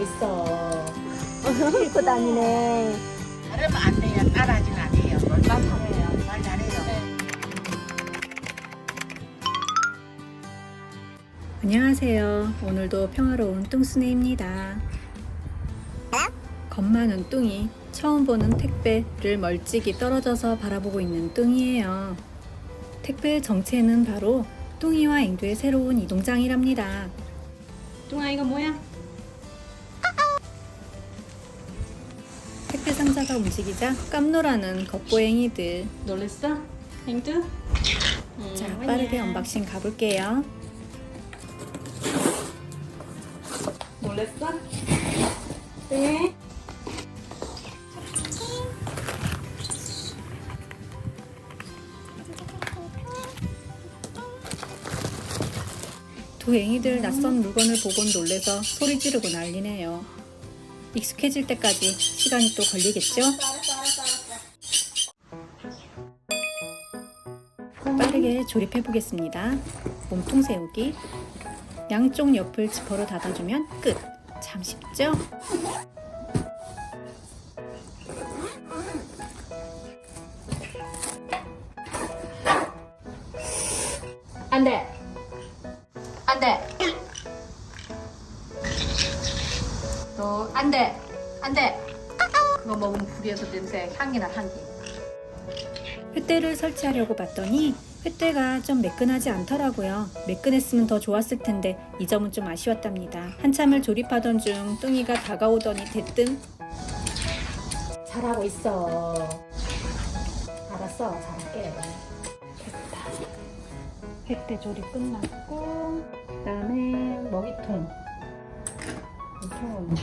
있어. 싣고 다니네. 그러면 안 돼요. 따라하진 않아요. 말 잘해요. 말 잘해요. 안녕하세요. 오늘도 평화로운 뚱스네입니다. 겁 많은 뚱이 처음 보는 택배를 멀찍이 떨어져서 바라보고 있는 뚱이에요. 택배의 정체는 바로 뚱이와 앵두의 새로운 이동장이랍니다. 뚱아 이거 뭐야? 택배 상자가 움직이자 깜놀하는 겉보행이들. 놀랬어? 앵두? 자, 빠르게 언박싱 가볼게요. 놀랬어? 네. 두 앵이들 낯선 물건을 보곤 놀래서 소리 지르고 난리네요. 익숙해질 때까지 시간이 또 걸리겠죠? 빠르게 조립해 보겠습니다. 몸통 세우기. 양쪽 옆을 지퍼로 닫아주면 끝. 참 쉽죠? 안 돼. 안 돼. 안 돼. 그거 먹으면 불에서 냄새, 향기나 향기. 횃대를 설치하려고 봤더니 횃대가 좀 매끈하지 않더라고요. 매끈했으면 더 좋았을 텐데 이 점은 좀 아쉬웠답니다. 한참을 조립하던 중 뚱이가 다가오더니 대뜸 잘하고 있어. 알았어, 잘할게. 횃대 조립 끝났고 그다음에 먹이통 먹이통은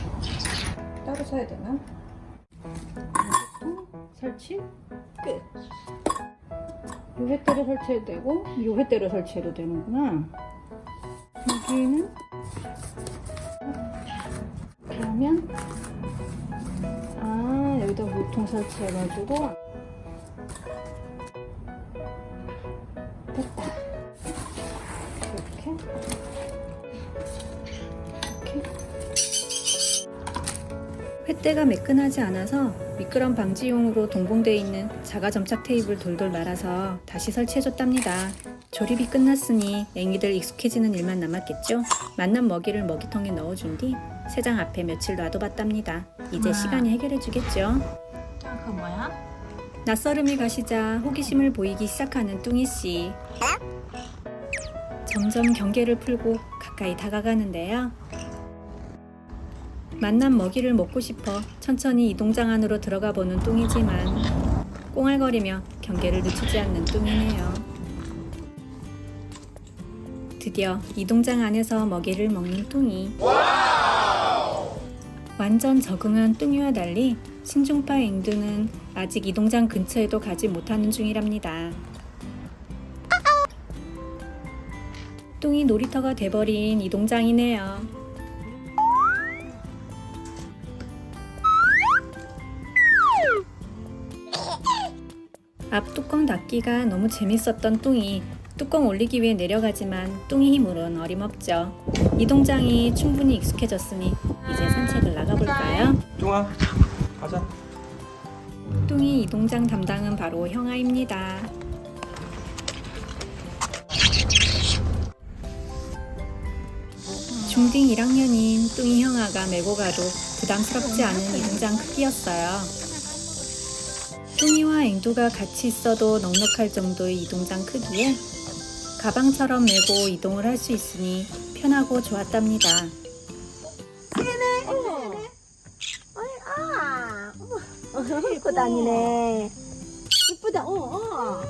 따로 사야 되나? 설치 끝. 요 횃대를 설치해도 되고 요 횃대를 설치해도 되는구나. 여기는 그러면 아 여기다 물통 설치해가지고 됐다. 이렇게 횃대가 매끈하지 않아서 미끄럼 방지용으로 동봉되어 있는 자가 점착 테이프를 돌돌 말아서 다시 설치해줬답니다. 조립이 끝났으니 앵이들 익숙해지는 일만 남았겠죠? 만난 먹이를 먹이통에 넣어준 뒤 새장 앞에 며칠 놔둬봤답니다. 이제 시간이 해결해주겠죠? 그거 뭐야? 낯설음이 가시자 호기심을 보이기 시작하는 뚱이 씨. 점점 경계를 풀고 가까이 다가가는데요. 만난 먹이를 먹고 싶어 천천히 이동장 안으로 들어가 보는 뚱이지만 꽁알거리며 경계를 늦추지 않는 뚱이네요. 드디어 이동장 안에서 먹이를 먹는 뚱이. 완전 적응한 뚱이와 달리 신중파 앵두는 아직 이동장 근처에도 가지 못하는 중이랍니다. 뚱이 놀이터가 돼버린 이동장이네요. 앞 뚜껑 닫기가 너무 재밌었던 뚱이 뚜껑 올리기 위해 내려가지만 뚱이 힘으론 어림없죠. 이 동장이 충분히 익숙해졌으니 이제 산책을 나가볼까요? 뚱아 가자 뚱이 이 동장 담당은 바로 형아입니다. 중딩 1학년인 뚱이 형아가 메고 가도 부담스럽지 않은 이 동장 크기였어요. 뚱이와 앵두가 같이 있어도 넉넉할 정도의 이동장 크기에 가방처럼 메고 이동을 할 수 있으니 편하고 좋았답니다. 아, 싣고 다니네. 이쁘다, 어, 어.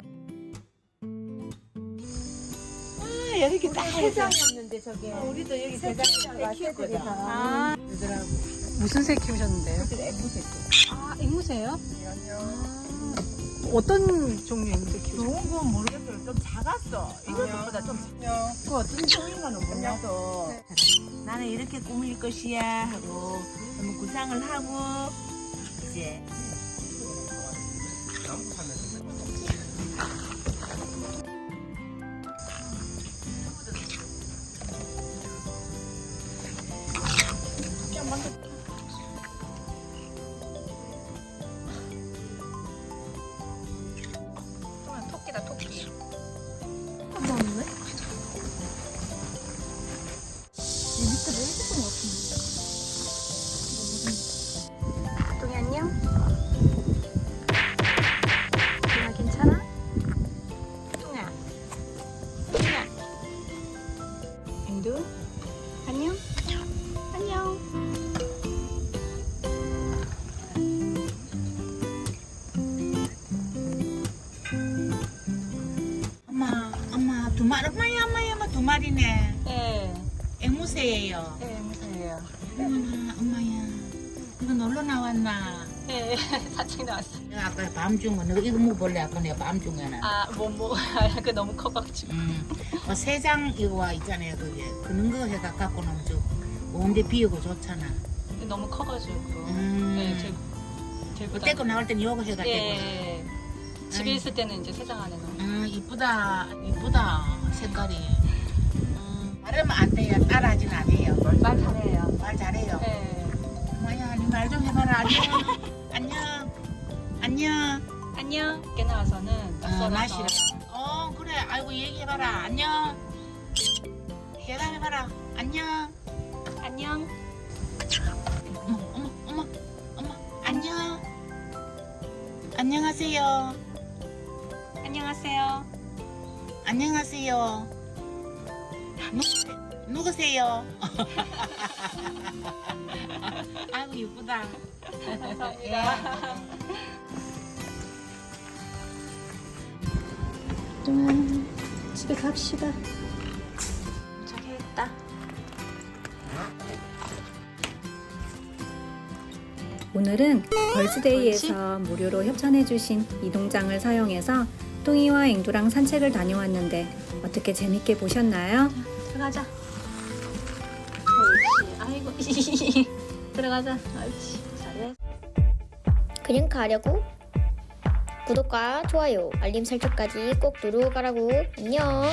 아, 여기 딱 세상이었는데, 저게. 우리도 여기 세상이가 키웠거든. 아, 그러더라고. 무슨 새 키우셨는데요? 그래, 앵무새도. 아, 앵무새요? 어떤 종류 앵무새 키우셨어요? 좋은 건 모르겠어요. 좀 작았어. 이것보다 좀. 그 어떤 종인 거는 몰라도. 나는 이렇게 꾸밀 것이야 하고 너무 구상을 하고 이제 마 마리, 엄마야, 엄마야, 엄마 두 마리네. 예. 앵무새예요. 예, 무슨이에요? 엄마, 엄마야. 이거 놀러 나왔나? 예, 산책 나왔어. 내가 아까 밤중에 너 이거 먹어볼래? 아까 내가 밤중에는. 아, 못 먹어요. 그 너무 커가지고. 음, 어, 세장 이거 와 있잖아요. 그게 그런 거 해가 갖고 놓으면 좀 온데 비우고 좋잖아. 너무 커가지고. 음. 예, 들, 들고 그때 거 나올 땐 요거 해가 예, 되고. 예, 예. 집에. 있을 때는 이제 세장 안에 넣어. 음, 이쁘다, 이쁘다 색깔이. 음, 말하면 안 돼요. 따라하진 않아요. 말 잘해요. 말 잘해요. 예. 엄마야, 니 말 좀 해봐라. 안녕, 안녕, 안녕. 안녕. 깨 나와서는 딱 어, 썰어서. 마시라. 어, 그래. 아이고 얘기해봐라. 안녕. 대답해봐라. 안녕. 안녕. 어머, 어머, 어머, 어머, 안녕. 안녕하세요. 안녕하세요. 안녕하세요. 누, 누구세요? 아이고, 이쁘다. 감사합니다. 집에 갑시다. 도착했다. 오늘은 걸즈데이에서 무료로 협찬해주신 이동장을 사용해서 뚱이와 앵두랑 산책을 다녀왔는데 어떻게 재밌게 보셨나요? 들어가자. 옳지. 아이고. 들어가자. 옳지. 잘해. 그냥 가려고? 구독과 좋아요, 알림 설정까지 꼭 누르고 가라고. 안녕.